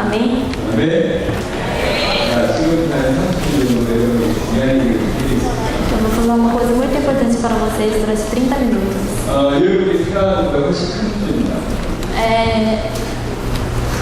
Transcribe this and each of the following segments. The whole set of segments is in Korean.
Amém? 네. 자, 지금 한 30분 정도 내려오는 중요한 얘기를 드리겠습니다. Eu vou falar uma coisa muito importante para vocês durante 30 minutos. 어, 여러분이 생각하는 것보다 훨씬 큰 문제입니다. É,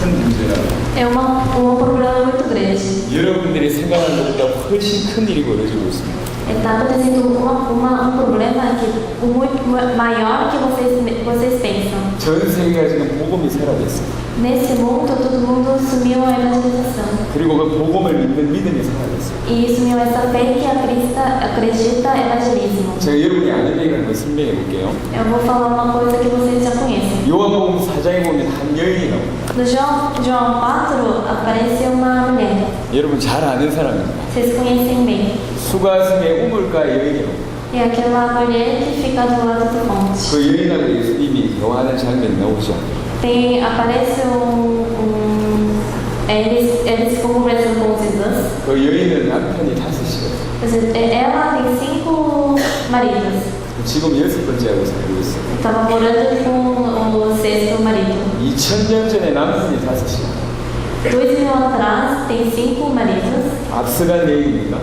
큰 문제라고. é uma, um problema muito grande. 여러분들이 생각하는 것보다 훨씬 큰 일이 벌어지고 있습니다. Está acontecendo uma, uma, um problema que, muito maior que vocês, vocês pensam. 전 세계가 지금 복음이 사라졌어요. Nesse mundo, todo mundo sumiu a evangelização. 그리고 그 복음을 믿는 믿음이 사라졌어요. E sumiu essa fé que acredita, acredita evangelismo. 제가 여러분이 아는 얘기를 한번 설명해 볼게요. Eu vou falar uma coisa que vocês já conhecem. 요한복음 4장에 보면 한 여인이 나옵니다. No João, João 4 aparece uma mulher. 여러분 잘 아는 사람입니다. Vocês conhecem bem. 수가성의 우물가 여인이라고. É aquela mulher que fica do lado do fonte. 그 여인하고 예수님이 대화하는 장면이 나오죠. Tem, aparece um. um eles, eles ficam conversando com Jesus. 그 여인은 남편이 다섯이거든요. Quer dizer, ela tem cinco maridos. 지금 여섯 번째하고 살고 있어요. Estava morando com o sexto marido. 2000년 전에 남편이 다섯이에요. Dois mil atrás, tem cinco maridos. 앞서간 여인입니까?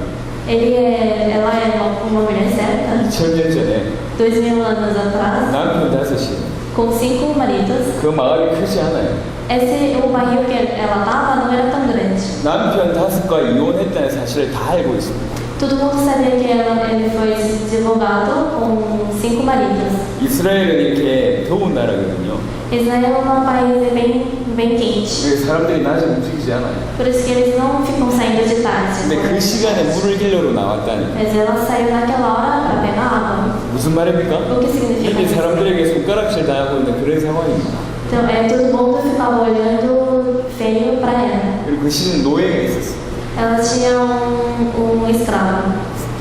Ele é, ela é uma, mulher certa. 2000년 전에 Dois mil anos atrás, 남편 다섯이에요. com cinco maridos. 그 마을이 크지 않아요. Esse, o barril que ela estava não era tão grande. 남편 다섯과 이혼했다는 사실을 다 알고 있습니다. Todo mundo sabia que ela, ele foi divulgado com cinco maridos. 이스라엘은 이렇게 더운 나라거든요. Israel é um país bem, bem quente. 그래서 사람들이 낮에 움직이지 않아요. Por isso que eles não ficam saindo de tarde. 근데 그 시간에 물을 길러로 나왔다니 Mas ela saiu naquela hora para pegar água. 무슨 말입니까? O que significa 이미 isso? 사람들에게 손가락질 당하고 있는 그런 상황입니다. Então, é, todo mundo ficava olhando feio para ela. 그리고 그 시는 노예가 있었어요. Ela tinha um, um escravo.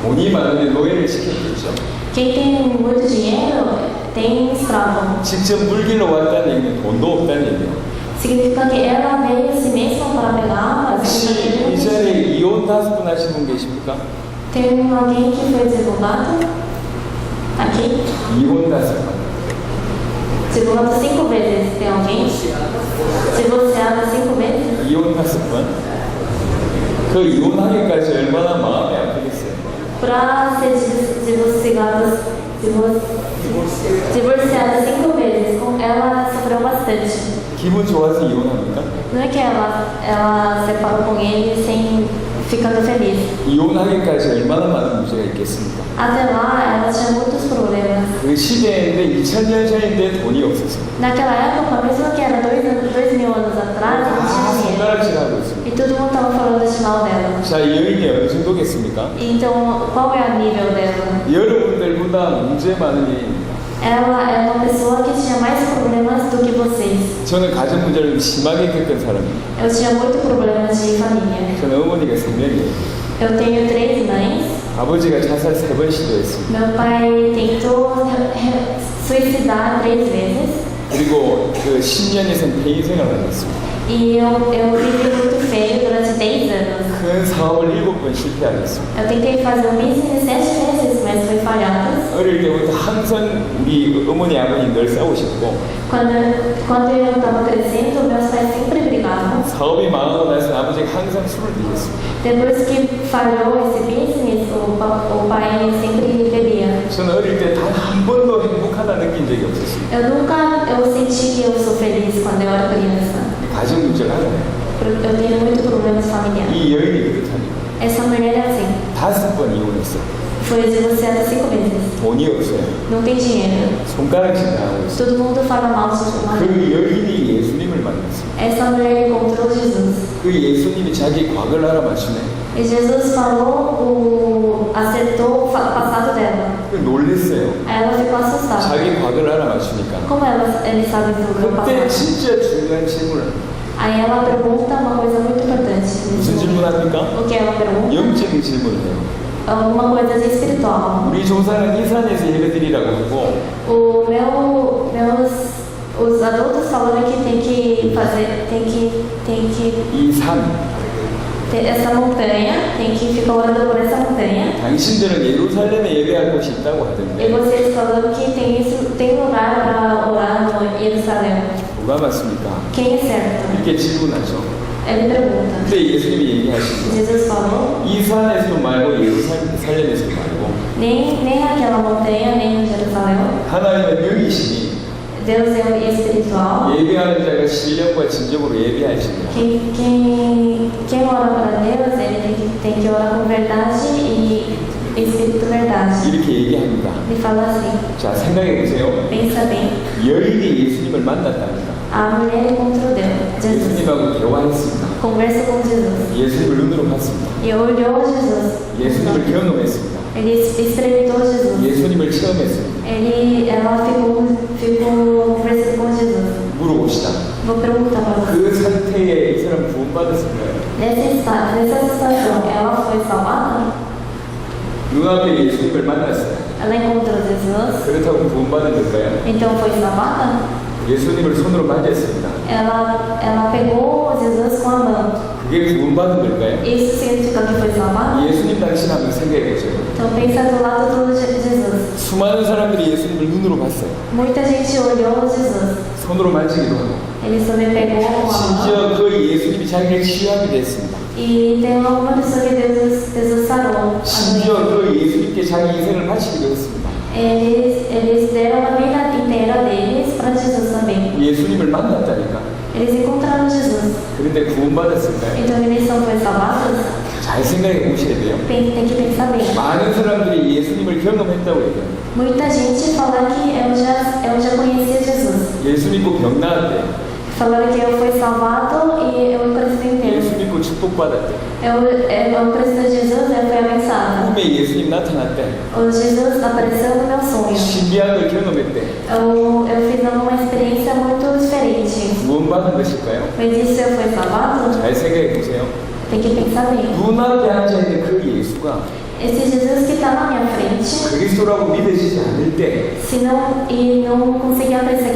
돈이 많으면 노예를 시켰겠죠. Quem tem muito dinheiro tem escravo. 직접 물 길러 왔다는 얘기는 돈도 없다는 얘기예요. Significa que ela veio a si mesma para pegar. 혹시 significa que 이 não 자리에 tinha. 이혼 다섯 분 하신 분 계십니까? Tem alguém que foi divulgado aqui? 이혼 다섯 분. Divulgado cinco vezes. Tem alguém? Divorciado cinco vezes? 이혼 번. 그 이혼하기까지 얼마나 마음이 아프겠어요. Para ser dis- divorciado, divor- divorciada cinco vezes, ela sofreu bastante. 기분 좋아서 이혼합니까? Não é que ela, ela separou com ele sem ficando feliz. 이혼하기까지 얼마나 많은 문제가 있겠습니까? Até lá, ela tinha muitos problemas. 그 시대인데 2000년 전인데 돈이 없었어요. Naquela época, mesmo que era dois, dois mil anos atrás, não 다 tinha dinheiro. 손가락질하고 있습니다. E todo mundo estava falando de mal dela. 자, 이 여인이 어느 정도겠습니까? Então, qual é o nível dela? 여러분들보다 문제 많은 여인입니다. Ela é uma pessoa que tinha mais problemas do que vocês. 저는 가정 문제를 심하게 겪은 사람입니다. Eu tinha muito problemas de família. 저는 어머니가 세 명이에요. Eu tenho três mães. 아버지가 자살 세 번 시도했습니다. Meu pai tentou re- suicidar três vezes. 그리고 그 10년 이상 폐인 생활을 했습니다. E eu, eu vivi muito feio durante 10 anos. 큰 사업을 일곱 번 실패하겠습니다. Eu tentei fazer um business sete vezes, mas foi falhado. 어릴 때부터 항상 우리 어머니 아버님 늘 싸우셨고 Quando, quando eu estava crescendo, meus pais sempre brigavam. 사업이 망하고 나서 아버지가 항상 술을 드셨습니다. Depois que falhou esse business, o, pa- o pai sempre bebia. 저는 어릴 때 단 한 번도 행복하다 느낀 적이 없었습니다. Eu nunca eu senti que eu sou feliz quando eu era criança. 가정 문제가 familiares. 이 여인이 그렇다니까. Essa mulher é assim. 다섯 번 이혼했어요. Foi divorciada cinco vezes. 돈이 없어요. Não tem dinheiro. 손가락질 당하고 있어요. Todo mundo fala mal do seu marido. 그 여인이 예수님을 만났어요. Essa mulher encontrou Jesus. 그 예수님이 자기 과거를 알아맞추네. E Jesus falou, o, acertou o fa- passado dela. 그 놀랬어요. Aí ela ficou assustada. 자기 과거를 알아맞추니까. Como ela, ele sabe do meu 그때 passado? 진짜 중요한 질문을. Aí ela pergunta uma coisa muito importante. 무슨 질문합니까? O que ela pergunta? 영적인 질문을 해요. Alguma coisa espiritual. 우리 조사는 이 산에서 예배드리라고 하고 O meu, meus, os adultos falaram que tem que fazer, tem que, tem que 이 산, ter essa montanha, tem que ficar orando por essa montanha. 당신들은 예루살렘에 예배할 곳이 있다고 E 하던데 vocês falaram que tem isso, tem lugar para orar no Jerusalém. 누가 맞습니까? Quem é certo? 이렇게 질문하죠. Ele pergunta. 근데 예수님이 얘기하시죠. Jesus falou, 이 산에서 말고 예루살렘에서 말고 nem, nem naquela montanha, nem em Jerusalém. 하나님은 영이시니 Deus é o espiritual. 예배하는 자가 신령과 진정으로 예배하십니다. Quem, quem, quem ora para Deus, ele tem que, tem que orar com verdade e espírito verdade. 이렇게 얘기합니다. Ele fala assim, 자 생각해 보세요. pensa bem. 여인이 예수님을 만났답니다. A mulher encontrou Deus, Jesus. 예수님하고 대화했습니다. Conversa com Jesus. 예수님을 눈으로 봤습니다. E olhou Jesus. 예수님을 경험했습니다. Ele experimentou Jesus. 예수님을 체험했습니다. Ele, ela ficou, ficou conversando com Jesus. 물어봅시다. Vou perguntar para você. 그 상태에 이 사람 구원받았을까요? Nessa, esta- nessa situação, ela foi salvada? 눈앞에 예수님을 만났어요. Ela encontrou Jesus? 그렇다고 구원받은 걸까요? Então foi salvada? 예수님을 손으로 만졌습니다. Ela, ela pegou Jesus com a mão. 그게 구원받은 걸까요? Isso significa que foi salvada? 예수님 당신 한번 생각해 보세요. Então pensa do lado do Je- Jesus. 수많은 사람들이 예수님을 눈으로 봤어요. Muita gente olhou Jesus. 손으로 만지기도 하고. Ele também pegou com a mão. 심지어 그 예수님이 자기를 치유하게 됐습니다. E tem uma pessoa que Deus, Jesus sarou. 심지어. 그 예수님께 자기 인생을 바치기도 했습니다. Eles, eles deram a vida inteira deles para Jesus também. 예수님을 만났다니까. Eles encontraram Jesus. 그런데 구원받았을까요? Então eles não foram salvados? 잘 생각해 보셔야 돼요. Tem, tem que pensar bem. 많은 사람들이 예수님을 경험했다고 얘기해요. Muita gente fala que eu já, eu já conhecia Jesus. 예수 믿고 병 나았대. Falaram que eu fui salvado e eu acreditei em 예수 Deus. 믿고 축복받았대. Eu, eu acreditei em Jesus, eu fui abençoada. 꿈에 예수님 나타났대. O Jesus apareceu no meu sonho. 신비한 걸 경험했대. Eu, eu fiz uma experiência muito diferente. 구원받은 것일까요? Mas isso eu fui salvado? 잘 생각해 보세요. Tem que pensar bem. 눈앞에 앉아있는 그 예수가 Esse Jesus que está na minha frente, 그리스도라고 믿어지지 않을 때이 se não, e não conseguir apreciar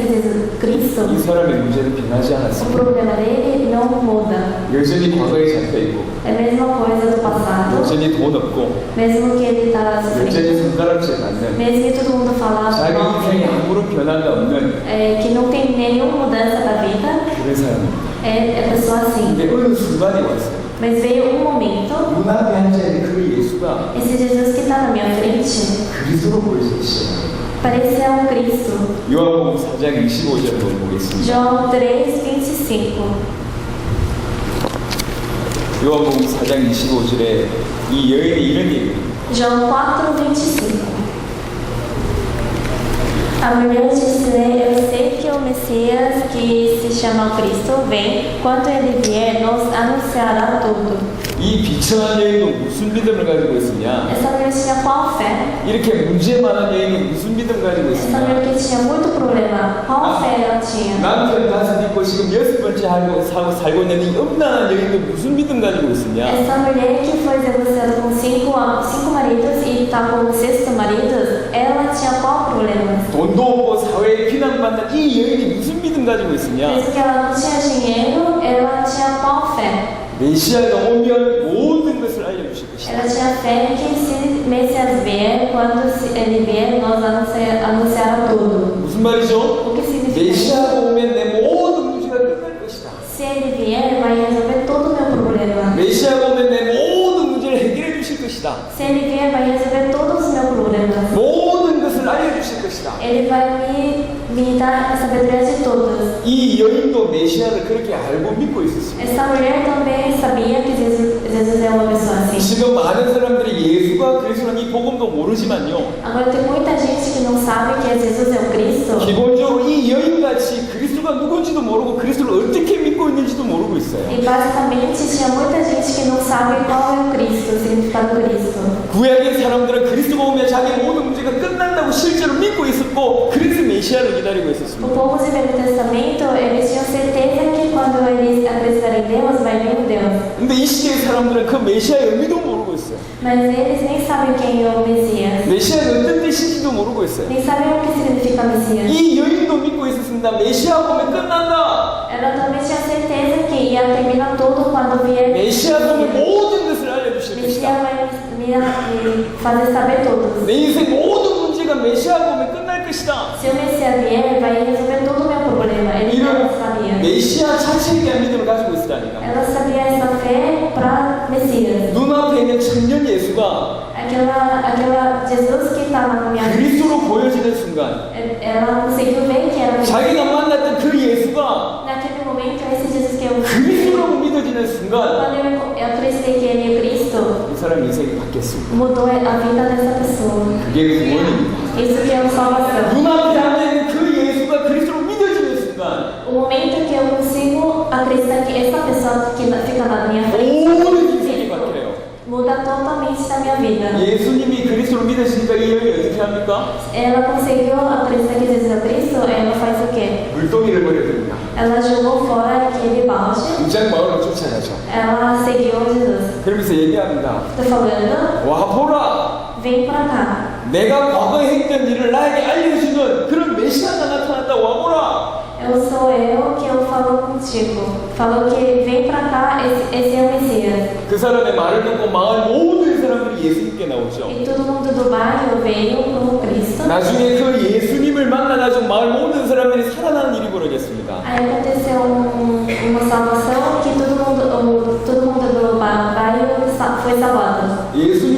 que Jesus Cristo, 사람의 문제는 변하지 o 않았습니다. problema dele não muda. 여전히 과거에 잡혀있고 É a mesma coisa do passado, 여전히 돈 없고 mesmo que ele está 여전히 sofrendo, 손가락질 않는 mesmo que todo mundo falava 자기 mal 인생에 dele, 아무런 변화가 없는 é, que não tem nenhuma mudança da vida, 그런 사람입니다. é, é pessoa assim. 근데 어느 순간이 왔어요. Mas veio um momento, 눈앞에 앉아있는 그 예수가 esse Jesus que está na minha frente, 그리스도로 보이기 시작해요. parecia um Cristo. 요한복음 4장 25절을 보겠습니다. João 3, 25. 요한복음 4장 25절에 이 여인이 이런 얘기입니다. João 4, 25. A mulher disse-lhe, eu sei que o Messias, que se chama Cristo, vem. Quando ele vier, nos anunciará tudo. 이 비천한 여인도 무슨 믿음을 가지고 있었냐? Essa mulher tinha qual fé? 이렇게 문제 많은 여인은 무슨 믿음 가지고 tinha? 남편 다섯 있고 지금 여섯 번째 알고 살고 살고 있는 이 엄난한 여인도 무슨 믿음 가지고 있었냐? Essa mulher que foi divorciada com cinco, cinco maridos e está com o sexto marido, ela tinha qual problema? 돈도 없고 사회에 비난받는 이 여인이 무슨 믿음 가지고 있었냐? Mesmo que ela não tinha dinheiro, ela tinha qual fé? 메시아가 오면 모든 것을 알려주실 것이다. Ela tinha fé que se Messias vier, quando se- ele vier, nós anuncia- anunciará tudo. 무슨 말이죠? O que significa isso? 메시아가 오면 내 모든 문제가 끝날 것이다. Se ele vier, vai resolver todo o meu problema. 메시아가 오면 내 모든 문제를 해결해 주실 것이다. Se ele vier, vai resolver todos os meus problemas. 모든 것을 알려주실 것이다. Ele vai me, me dar a sabedoria de todos. 이 여인도 메시아를 그렇게 알고 믿고 있었습니다. 지금 많은 사람들이 예수가 그리스도라는 이 복음도 모르지만요. 기본적으로 이 여인같이 그리스도가 누군지도 모르고 그리스도를 어떻게 믿고 있는지도 모르고 있어요. E. 구약의 사람들은 그리스도가 오면 자기 모든 문제가 끝난다고 실제로 믿고 있었고 그래서 메시아를 기다리고 있었습니다. povo do Velho Testamento, eles tinham certeza que quando eles acreditarem em Deus, vai vir um Deus. 근데 이 시대의 사람들은 그 메시아의 의미도 모르고 있어요. Mas eles nem sabem quem é o Messias. 메시아가 어떤 뜻인지도 모르고 있어요. Nem sabem o que significa Messias. 이 여인도 믿고 있었습니다. 메시아 오면 끝난다. Ela também tinha certeza que ia terminar tudo quando vier. 메시아 오면 모든 것을 알려주실 것이다. 내 인생 모든 문제가 메시아가 오면 끝날 것이다. 이런. 메시아 자체에 대한 믿음을 가지고 Messias. 눈앞에 있는 청년 예수가 Aquela, aquela Jesus que estava na minha vida. 그리스도로 보여지는 순간 Ela conseguiu ver que era. 자기가 만났던 그 예수가 Naquele momento, esse Jesus que eu vi, 그리스도라고 믿어지는 순간 quando eu, eu acreditei que ele é Cristo, 이 사람 인생이 바뀌었습니다. mudou a vida dessa pessoa. 그게 구원입니다. Isso que é uma salvação. 눈앞에 앉아있는 그 예수가 그리스도로 믿어지는 순간 O momento que eu consigo acreditar que essa pessoa que fica na minha frente, 모든 인생이 바뀌어요. muda totalmente a minha vida. 예수님이 그리스도로 믿으시니까 이 여인이 어떻게 합니까? Ela conseguiu acreditar que Jesus é Cristo, ela faz o quê? 물동이를 버려듭니다. Ela jogou fora aquele balde, 입장 마을로 쫓아가죠. ela seguiu Jesus. 그러면서 얘기합니다. Tô falando, 와 보라, vem pra cá. 내가 과거에 했던 일을 나에게 알려주는 그런 메시아가 나타났다. 와 보라. Eu sou eu que eu falo contigo. Falou que vem pra cá, esse, esse é o Messias. 그 사람의 말을 듣고 마을 모든 사람들이 예수님께 나오죠. E todo mundo do bairro veio pro Cristo. 나중에 그 예수님을 만나가지고 마을 모든 사람들이 살아나는 일이 벌어졌습니다. Aí aconteceu um- uma salvação que todo mundo, o- todo mundo do ba- bairro sa- foi salvado. 예수님을 그리스도로 믿는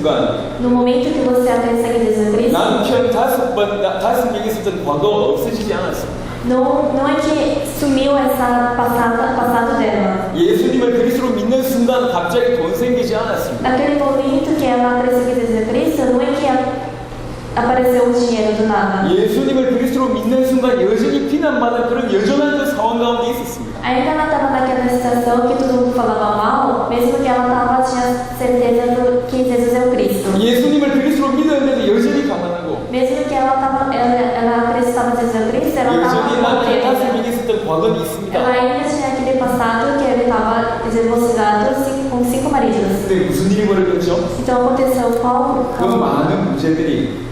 순간 No momento que você acredita que Jesus é Cristo, 남편 다섯 번 나- 다섯 명 있었던 과거 없어지지 않았습니다. não, não é que sumiu essa passada, passado dela. 예수님을 그리스도로 믿는 순간 갑자기 돈 생기지 않았습니다. Naquele momento que ela acreditou que Jesus é Cristo, não é que a- apareceu o dinheiro do nada. 예수님을 그리스도로 믿는 순간 여전히 비난받는 그런 여전한 그 상황 가운데 있었습니다. Ainda ela estava naquela situação que todo mundo falava mal, mesmo que ela tava, tinha certeza do, que Jesus mesmo que ela tava, ela, ela acreditava em Jesus Cristo, ela estava Ela ainda tinha aquele passado que ele estava divorciado com cinco maridos. Então aconteceu qual? qual?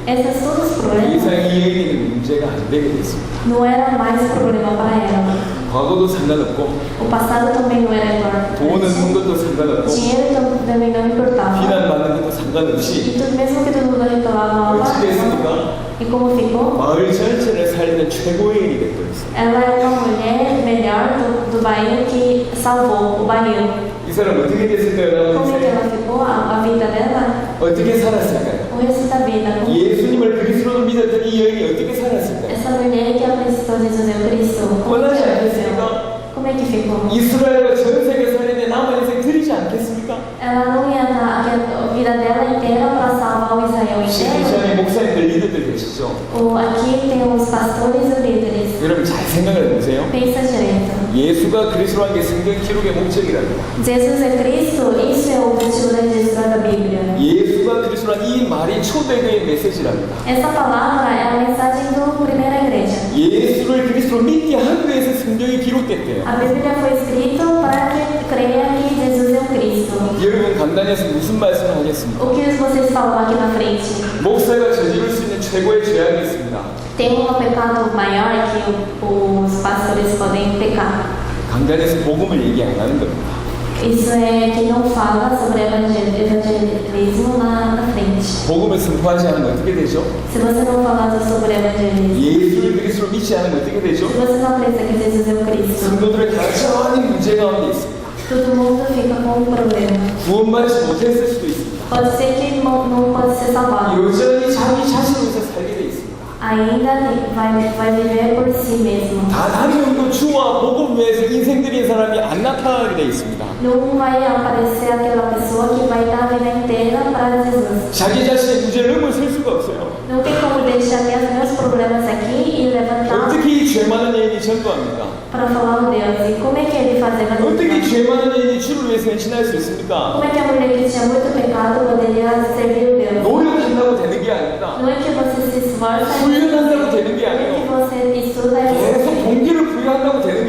Esses todos os 이 problemas 이상 이 여인에는 문제가 안 되게 됐습니다. não era mais problema para ela. 과거도 상관없고 O passado também não era 돈 importante. 얻는 것도 상관없고 Dinheiro tam- também não importava. 비난받는 것도 상관없이 E tudo, mesmo que todo mundo reclamava, 어찌 됐습니까? e como ficou? 마을 전체를 살리는 최고의 일이 됐더랬어요. Ela é uma mulher melhor do, do bairro que salvou o bairro. 이 사람 어떻게 됐을까요? Como é que 여러분? ela ficou? A, a vida dela? 어떻게 살았을까요? Vida. 예수님을 그리스도로 믿었던 이 여인이 어떻게 살았을까요? Essa mulher que acreditou em Jesus é o Cristo. Como 원하지 que ela viveu? 않겠습니까? Como é que ficou? 이스라엘과 전 세계 살인에 남은 인생 드리지 않겠습니까? Ela não ia dar a vida dela inteira para salvar o Israel inteiro. 시리전의 목사님들 리더들 계시죠? Ou aqui tem os pastores e líderes. 여러분 잘 생각을 해보세요. Pensa direito. 예수가 게 성경 기록의 목적이랍니다. Jesus é Cristo, isso é o objetivo da registração da Bíblia. 예수 가 그리스도로 한이 말이 초대교의 메시지랍니다. Essa palavra é a mensagem do primeira igreja. 예수를 그리스도로 믿게 하기 위해서 성경이 기록됐대요. A Bíblia foi escrita para que creia que Jesus é o Cristo. 여러분 간단해서 무슨 말씀을 하겠습니까? O que vocês falam aqui na frente? 목사가 저지를 수 있는 최고의 죄악이 있습니다. Tem um pecado maior que os pastores podem pecar. 간단해서 복음을 얘기 안 하는 겁니다. Isso é que não fala sobre evangel- evangelismo na, na frente. 복음을 선포하지 않으면 어떻게 되죠? Se você não falar sobre evangelismo, 예수를 그리스도로 믿지 않으면 어떻게 되죠? se você não acredita que Jesus é o Cristo, 성도들의 여전히 문제 가운데 있습니다. todo mundo fica com um problema. 구원받지 못했을 수도 있습니다. Pode ser que não, não pode ser salvado. 여전히 자기 자신으로서 살게 돼 있습니다. Ainda tem- vai, vai viver por si mesmo. 단 한 명도 주와 복음 외에서 인생 들인 사람이 안 나타나게 돼 있습니다. Não vai aparecer aquela pessoa que vai dar a vida inteira para Jesus. 자기 자신의 문제를 넘어설 수가 없어요. Não tem como deixar meus, meus problemas aqui e levantar 어떻게 이 죄 많은 여인이 전도합니까? para falar o Deus. E como é que ele fazia 어떻게? 죄 많은 여인이 주를 위해서 헌신할 수 있습니까? Como é que a mulher que tinha muito pecado poderia servir o Deus? 노력한다고 되는 게 아닙니다. Não é que você se esforça, 훈련한다고 되는 게 não é que 아니에요. você estuda e 계속 você 동기를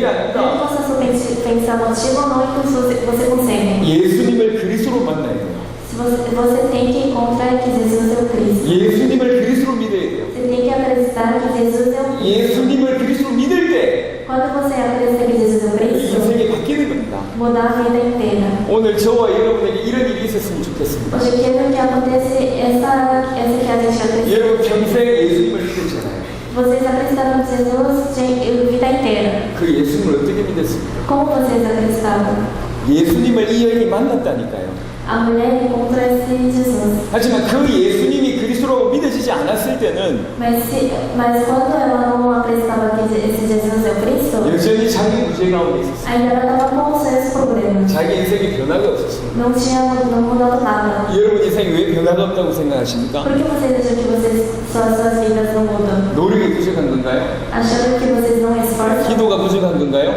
부여한다고 되는 게 não é que 아닙니다. você só pensa- pensa motivo, não é que você, você consegue. 예수님을 그리스도로 만나야 돼요. Se você, você tem que encontrar que Jesus é o Cristo. 예수님을 그리스도로 믿어야 돼요. Você tem que acreditar que Jesus é o Cristo. 예수님을 그리스도로 믿을 때 Quando você acredita que Jesus é o Cristo, 인생이 바뀌는 겁니다. mudar a vida inteira. 오늘 저와 여러분에게 이런 일이 있었으면 좋겠습니다. Hoje eu quero que aconteça essa, essa que a gente acredita. 여러분 평생 예수님을 믿으잖아요. Vocês acreditaram em Jesus de vida inteira. 그 예수님을 어떻게 믿었습니까? Como vocês acreditavam? 예수님을 이 여인이 만났다니까요. 하지만 그 예수님이 그리스도라고 믿어지지 않았을 때는 여전히 자기 무죄 가운데 있었어요. 자기 인생에 변화가 없었어요. 여러분 인생에 왜 변화가 없다고 생각하십니까? 노력이 부족한 건가요? 기도가 부족한 건가요?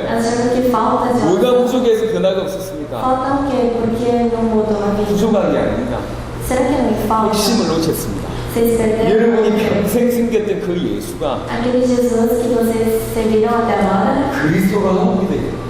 뭐가? 부족해서 변화가 없었 습니까? Falta o quê? Por que não mudam a vida? 부족한 게 아닙니다. 핵심을 놓쳤습니다. 여러분이 평생 생겼던 그 예수가 그리스도라고 믿어요.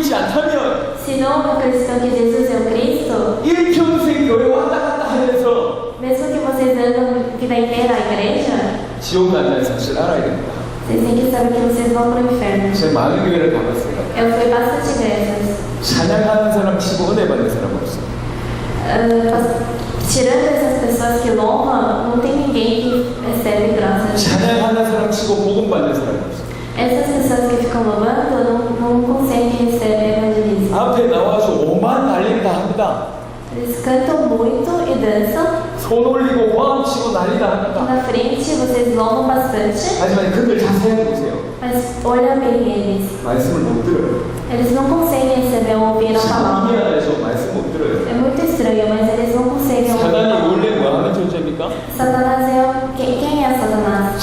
믿고 있지 않다면 Se não acreditam que Jesus é o Cristo, 일평생 교회 왔다 갔다 하면서 mesmo que vocês andam vida inteira à igreja, 지옥 난다는 사실 알아야 됩니다. vocês têm que saber que vocês vão para o inferno. 제가 많은 교회를 가봤어요. Eu fui bastante igrejas. 찬양하는 사람 치고 은혜 받는 사람 없어요. Ah, pas- tirando essas pessoas que louvam, não tem ninguém que recebe graça. 찬양하는 사람 치고 복음 받는 사람 없어요. Essas pessoas que ficam louvando não, cantam muito e dançam. 손 올리고 호함 치고 난리다 Aqui 합니다. na frente vocês louvam bastante, 하지만 그들 자세히 보세요. mas olha bem eles. 말씀을 못 들어요. Eles não conseguem receber ou ouvir a palavra. 신기하죠. 말씀 못 들어요. É muito estranho, mas eles não conseguem ouvir. a 사단이 palavra. 원래 뭐 하는 존재입니까? Satanás é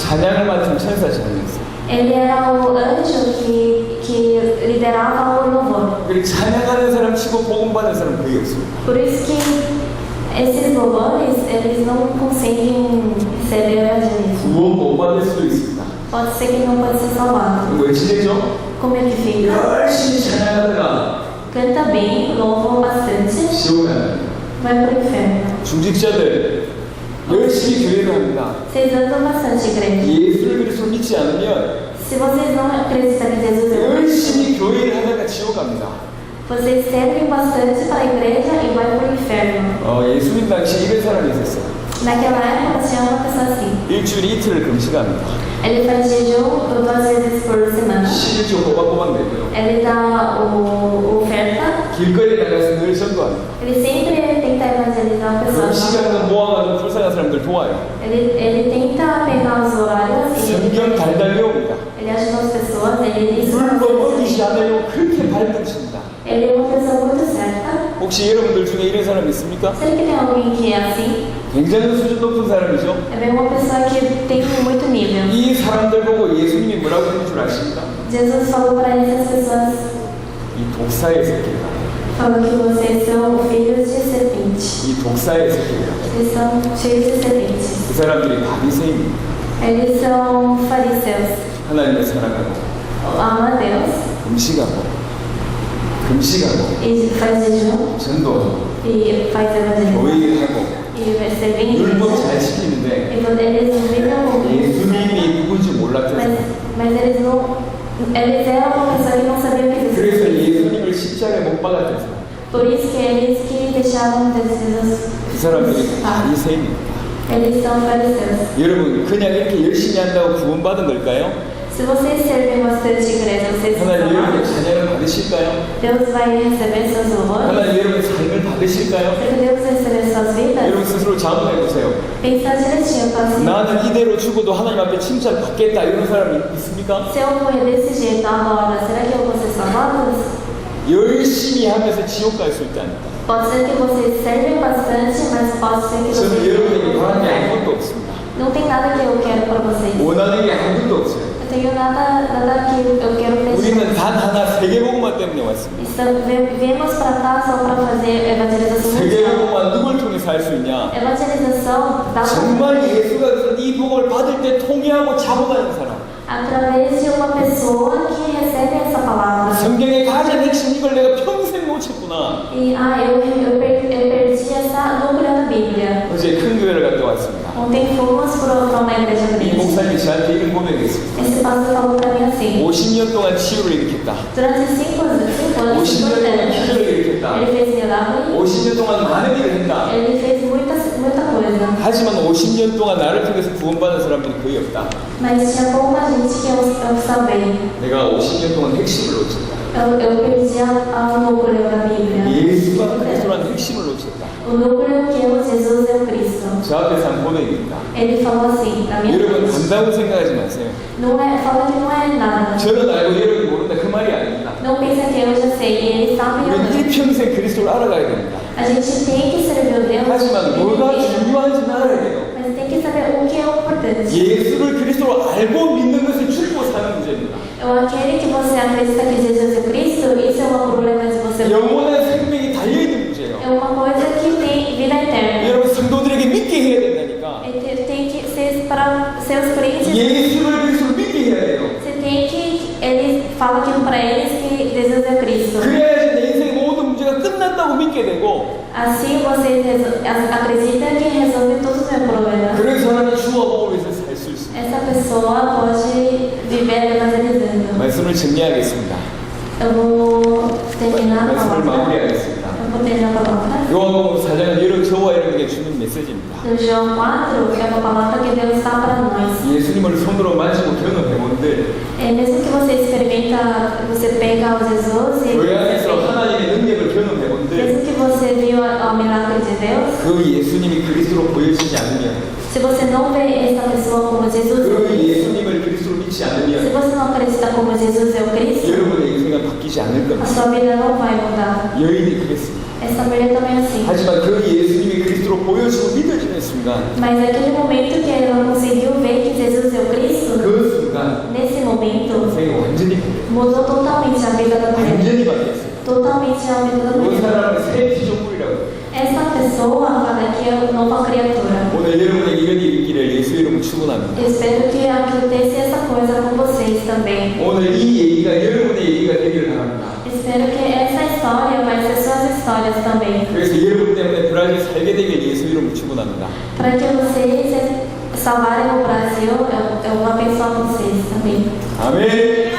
찬양을 맡은 천사잖아요. Ele era o anjo que, que liderava o louvor. 그리고 찬양하는 사람 치고 복음 받는 사람 거의 없습니다. Por isso que esses louvores, eles não conseguem receber o evangelismo. 구원 못 받을 수도 있습니다. Pode ser que não pode ser salvado. 왜 지내죠? Como é que fica? 열심히 찬양하다가 Canta bem, louvam bastante, 가는 vai para o inferno. 중직자들 열심히 교회를 합니다. Vocês andam bastante igreja. 예수를 그리스도 믿지 않으면 Se vocês não acreditam que Jesus 열심히 교회를 하다가 지옥 갑니다. Vocês servem bastante para a igreja e vai para o inferno. 어, 예수님 당시 이런 사람이 있었어요. Naquela época tinha uma pessoa assim. 일주일에 이틀을 금식합니다. Ele faz jejum duas vezes por semana. 11조 호박호박 내고요. Ele dá o, oferta. 길거리에 나가서 늘 전도합니다. Ele sempre tenta evangelizar 그 pessoas. 시간은 모아가지고 불쌍한 사람들 도와요. Ele, ele tenta pegar os horários e 성경 ele, 달달 외웁니다. ele ajuda as pessoas. Ele ensina as 불법 어기지 pessoas. 않으려고 그렇게 발등칩니다. Ele é uma pessoa muito certa. 혹시 여러분들 중에 이런 사람 있습니까? Será que tem alguém que é assim? 굉장히 수준 높은 사람이죠. É bem uma pessoa que tem muito nível. 이 사람들 보고 예수님이 뭐라고 했는 줄 아십니까? Jesus falou para essas pessoas 이 독사의 새끼다. Falou que vocês são filhos de serpente. 이 독사의 새끼다. Vocês são cheios de serpentes. 그 사람들이 바리새인입니다. Eles são fariseus. 하나님을 사랑하고 Amam a Deus 금식하고 금식하고 e faz jejum 전도하고 e faz evangelismo. 교회하고 E servem 율법. 잘 지키는데 E quando eles viviam 예수님이 누군지 몰랐대요. mas, mas eles não. Eles eram uma pessoa que não sabia que 그래서 십자가에 못 박았대요. Por isso que eles que deixavam Jesus. 그 사람들이 바리새인입니다. Eles são fariseus. 여러분 그냥 이렇게 열심히 한다고 구원받은 걸까요? Se vocês servem bastante igreja, vocês 하나님 여러분의 자녀를 받으실까요? Deus vai receber seus louvores? 하나님 여러분의 삶을 받으실까요? Será que Deus vai receber suas vidas? 여러분 스스로 자문해 보세요. Pensar direitinho, 나는 이대로 죽어도 하나님 앞에 칭찬 받겠다 이런 사람이 있습니까? se eu morrer desse jeito agora, será que eu vou ser salvado? 열심히 하면서 지옥 갈 수 있다니까. Pode ser que vocês servem bastante, mas pode ser que 저는 vocês 여러분에게 바라는 게 아무것도 없습니다. não tem nada que eu quero para vocês. 원하는 게 아무것도 없어요. Eu tenho nada, nada que eu quero pedir. 우리는 단 하나 세계복음만 때문에 왔습니다. Estamos, viemos para cá só para fazer evangelização mundial. 세계복음만 누굴 통해서 할 수 있냐? Evangelização dá 정말 예수가 이이 복을 받을 때 통해하고 잡아가는 사람. Através de uma pessoa que recebe essa palavra. 성경의 가장 핵심 이걸 내가 평생 놓쳤구나. E ah, eu, eu, per- eu perdi essa núcleo da Bíblia. 어제 큰 교회를 갔다 왔습니다. Ontem fomos para uma igreja 이. 목사님이 저한테 이런 고백했습니다. Esse pastor falou para mim assim: 50년 동안 치유를 일으켰다. durante cinco anos, cinco anos de 50년 동안 기도를 일으켰다. ele fez milagre, 50년 동안 많은 일을 했다. ele fez. 하지만 50년 동안 나를 통해서 구원받은 사람들이 거의 없다. 내가 50년 동안 핵심을 놓쳤다. 예수가 그리스도라는 핵심을 놓쳤다. 저 assim, na minha 여러분. 안다고 생각하지 마세요. 저는 알고 여러분이 모른다 그 말이 아닙니다. 일평생 그리스도를 알아가야 됩니다. A gente tem que servir o Deus. 하지만 뭐가 중요한지는 알아야 돼요. Mas tem que saber o que é importante. 예수를 그리스도로 알고 믿는 것을 줄고 사는 문제입니다. Eu aquele que você acredita que Jesus é Cristo, isso é um problema de você. 영원한 생명이 달려있는 문제예요. É uma coisa que tem vida eterna. 여러분 성도들에게 믿게 해야 된다니까. E te- tem que ser para seus crentes. 예수를 그리스도로 믿게 해야 돼요. Você tem que. Ele fala aquilo para eles que Jesus é Cristo. 그래야 믿게 되고 Assim você resol- a- acredita que resolve todos os meus problemas. 그런 사람이 주와 복을 위해서 살 수 있습니다. Essa pessoa pode viver evangelizando. 말씀을 정리하겠습니다. Eu vou terminar a 말씀을 palavra. 마무리하겠습니다. Eu vou terminar a palavra. 요한복음 4장은 여러 저와 여러분에게 주는 메시지입니다. No João 4 é uma palavra que Deus dá para nós. 예수님을 손으로 만지고 경험해본들 É, mesmo que você experimenta, você pega o Jesus e 교회 안에서 você, 하나님의 능력 você viu o milagre de Deus, 그 예수님이 그리스도로 보여지지 않으면 se você não vê essa pessoa como Jesus, 그 예수님을 그리스도로 믿지 se 않으면 você não acredita como Jesus é o Cristo, 여러분의 인생은 바뀌지 않을 a 겁니다. sua vida não vai mudar. 여인이 그랬습니다. Essa mulher também é assim. 하지만 그 예수님이 그리스도로 보여지고 믿어지는 순간 Mas naquele momento que ela conseguiu ver que Jesus é o Cristo, 그 순간 nesse também. 오늘 이 얘기가 여러분의 얘기가 되기를 바랍니다. Espero que essa história vai ser suas histórias também. 그래서 여러분 때문에 브라질 살게 되길 예수 이름으로 축원합니다. Para que vocês salvarem o Brasil, eu, eu vou abençoar vocês também. 아멘.